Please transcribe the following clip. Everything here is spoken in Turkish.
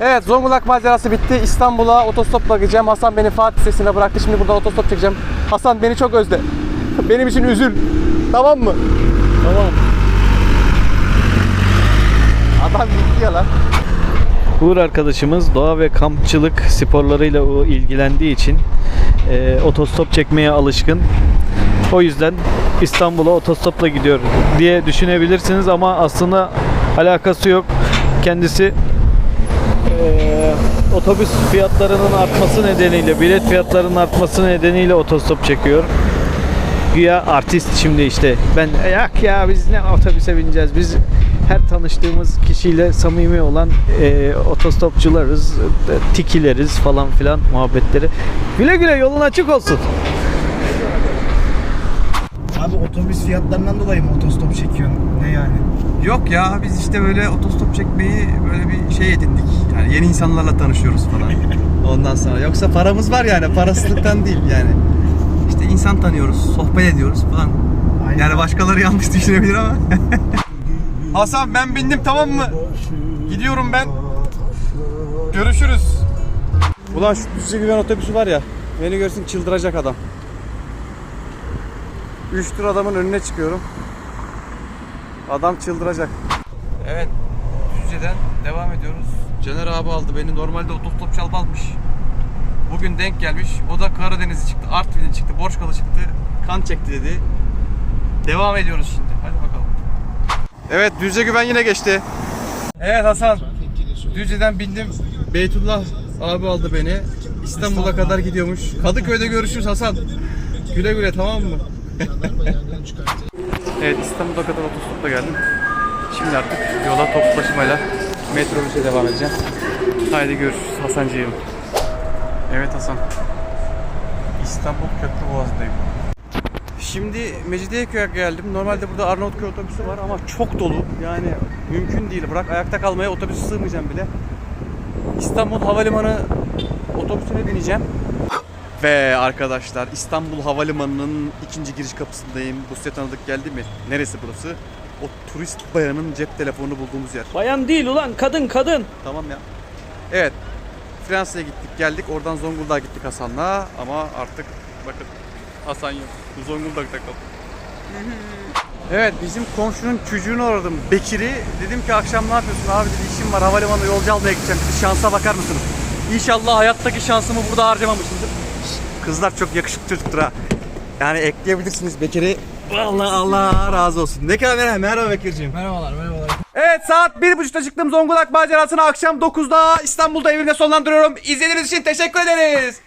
Evet Zonguldak macerası bitti. İstanbul'a otostopla gideceğim. Hasan beni Fatih sesine bıraktı. Şimdi buradan otostop çekeceğim. Hasan beni çok özle. Benim için üzül. Tamam mı? Tamam. Adam gitti ya lan. Uğur arkadaşımız doğa ve kampçılık sporlarıyla ilgilendiği için e, otostop çekmeye alışkın. O yüzden İstanbul'a otostopla gidiyor diye düşünebilirsiniz ama aslında alakası yok. Kendisi e, otobüs fiyatlarının artması nedeniyle, bilet fiyatlarının artması nedeniyle otostop çekiyor. Güya artist şimdi işte. Ben yak ya biz ne otobüse bineceğiz. Biz her tanıştığımız kişiyle samimi olan e, otostopçularız, e, tikileriz falan filan muhabbetleri. Güle güle yolun açık olsun. Abi otobüs fiyatlarından dolayı mı otostop çekiyorsun? Ne yani? Yok ya biz işte böyle otostop çekmeyi böyle bir şey edindik. Yani yeni insanlarla tanışıyoruz falan. Ondan sonra yoksa paramız var yani parasızlıktan değil yani. İşte insan tanıyoruz, sohbet ediyoruz falan. Aynen. Yani başkaları yanlış düşünebilir ama. Hasan ben bindim tamam mı? Gidiyorum ben. Görüşürüz. Ulan şu Düzce Güven otobüsü var ya. Beni görsün çıldıracak adam. 3 tur adamın önüne çıkıyorum. Adam çıldıracak. Evet, Düzce'den devam ediyoruz. Caner abi aldı beni. Normalde otostop çalmazmış. Bugün denk gelmiş. O da Karadeniz'i çıktı, Artvin'i çıktı, Borçkalı çıktı. Kan çekti dedi. Devam ediyoruz şimdi. Hadi bakalım. Evet, Düzce güven yine geçti. Evet Hasan. Düzce'den bindim. Beytullah abi aldı beni. İstanbul'a kadar gidiyormuş. Kadıköy'de görüşürüz Hasan. Güle güle tamam mı? Evet İstanbul'a kadar otostopla geldim. Şimdi artık yola toplu taşımayla metrobüse devam edeceğim. Haydi görüşürüz Hasancığım. Evet Hasan. İstanbul Köprüboğazı'ndayım. Şimdi Mecidiyeköy'e geldim. Normalde burada Arnavutköy otobüsü var ama çok dolu. Yani mümkün değil. Bırak ayakta kalmaya otobüse sığmayacağım bile. İstanbul Havalimanı otobüsüne bineceğim. Ve arkadaşlar İstanbul Havalimanı'nın ikinci giriş kapısındayım. Bu size tanıdık geldi mi? Neresi burası? O turist bayanın cep telefonu bulduğumuz yer. Bayan değil ulan kadın kadın. Tamam ya. Evet. Fransa'ya gittik geldik. Oradan Zonguldak'a gittik Hasan'la. Ama artık bakın Hasan yok. Zonguldak'ta kaldı. Evet bizim komşunun çocuğunu aradım. Bekir'i. Dedim ki akşam ne yapıyorsun abi dedi işim var havalimanı yolcu almaya gideceğim dedi. Şansa bakar mısınız? İnşallah hayattaki şansımı burada harcamamışımdır. Kızlar çok yakışıklı çocuktur ha. Yani ekleyebilirsiniz Bekir'i. Vallahi Allah razı olsun. Ne kadar merhaba, merhaba Bekir'ciğim. Merhabalar merhabalar. Evet saat 1.30'da çıktım Zonguldak macerasını akşam 9'da İstanbul'da evimde sonlandırıyorum. İzlediğiniz için teşekkür ederiz.